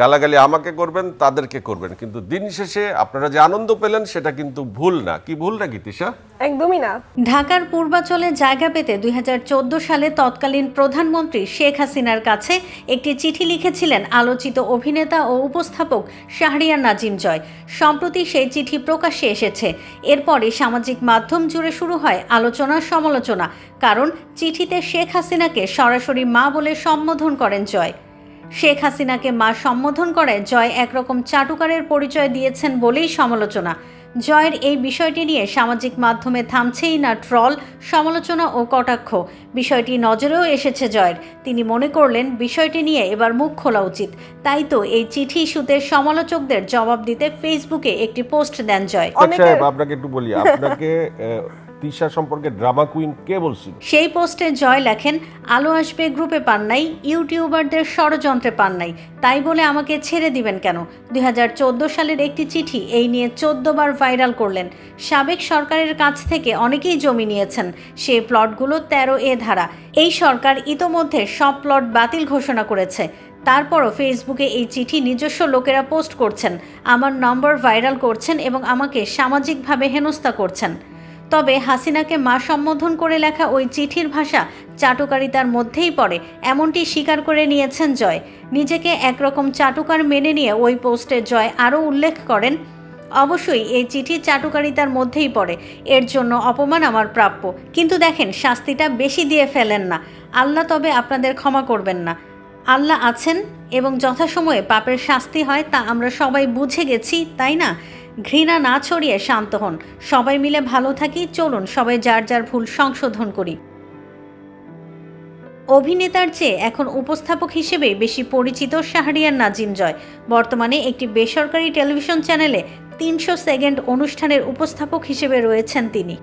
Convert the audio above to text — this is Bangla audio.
গালাগালি আমাকে করবেন তাদেরকে করবেন। কিন্তু দিন শেষে আপনারা যে আনন্দ পেলেন সেটা কিন্তু ভুল না। কি ভুল নাকি তিশা একদমই না। ঢাকার পূর্বাচলে জায়গা পেতে দুই হাজার চোদ্দ সালে তৎকালীন প্রধানমন্ত্রী শেখ হাসিনার কাছে একটি চিঠি লিখেছিলেন আলোচিত অভিনেতা ও উপস্থাপক শাহরিয়ার নাজিম জয়। সম্প্রতি সেই চিঠি প্রকাশ্যে এসেছে। এরপরে সামাজিক মাধ্যম জুড়ে শুরু হয় আলোচনা সমালোচনা। কারণ চিঠিতে শেখ হাসিনাকে সরাসরি মা বলে সম্বোধন করেন জয়। শেখ হাসিনাকে মা সম্বোধন করে জয় একরকম চাটুকারের পরিচয় দিয়েছেন বলেই সমালোচনা। জয়ের এই বিষয়টি নিয়ে সামাজিক মাধ্যমে থামছেই না ট্রল সমালোচনা ও কটাক্ষ। বিষয়টি নজরেও এসেছে জয়ের। তিনি মনে করলেন বিষয়টি নিয়ে এবার মুখ খোলা উচিত। তাই তো এই চিঠি ইস্যুতে সমালোচকদের জবাব দিতে ফেসবুকে একটি পোস্ট দেন জয়। আচ্ছা, আপনাকে একটু বলি আপনাকে তিশা সম্পর্কে ড্রামা কুইন কে বলছিল? সেই পোস্টে জয় লেখেন, আলো আসবে, গ্রুপে পান নাই, ইউটিউবারদের ষড়যন্ত্রে পান নাই, তাই বলে আমাকে ছেড়ে দিবেন কেন? দু হাজার চোদ্দ সালের একটি চিঠি এই নিয়ে চোদ্দ বার ভাইরাল করলেন। সাবেক সরকারের কাছ থেকে অনেকেই জমি নিয়েছেন, সে প্লটগুলো তেরো এ ধারা। এই সরকার ইতোমধ্যে সব প্লট বাতিল ঘোষণা করেছে। তারপরও ফেসবুকে এই চিঠি নিজস্ব লোকেরা পোস্ট করছেন, আমার নম্বর ভাইরাল করছেন এবং আমাকে সামাজিকভাবে হেনস্থা করছেন। তবে হাসিনাকে মা সম্বোধন করে লেখা ওই চিঠির ভাষা চাটুকারিতার মধ্যেই পড়ে, এমনটি স্বীকার করে নিয়েছেন জয়। নিজেকে একরকম চাটুকার মেনে নিয়ে ওই পোস্টে জয় আরও উল্লেখ করেন, অবশ্যই এই চিঠি চাটুকারিতার মধ্যেই পড়ে, এর জন্য অপমান আমার প্রাপ্য। কিন্তু দেখেন, শাস্তিটা বেশি দিয়ে ফেলেন না। আল্লাহ তবে আপনাদের ক্ষমা করবেন না। আল্লাহ আছেন এবং যথাসময়ে পাপের শাস্তি হয় তা আমরা সবাই বুঝে গেছি, তাই না? ঘৃণা না ছড়িয়ে শান্ত হন। সবাই মিলে ভালো থাকি, চলুন সবাই যার যার ভুল সংশোধন করি। অভিনেতার চেয়ে এখন উপস্থাপক হিসেবে বেশি পরিচিত শাহরিয়ার নাজিম জয়। বর্তমানে একটি বেসরকারি টেলিভিশন চ্যানেলে তিনশো সেকেন্ড অনুষ্ঠানের উপস্থাপক হিসেবে রয়েছেন তিনি।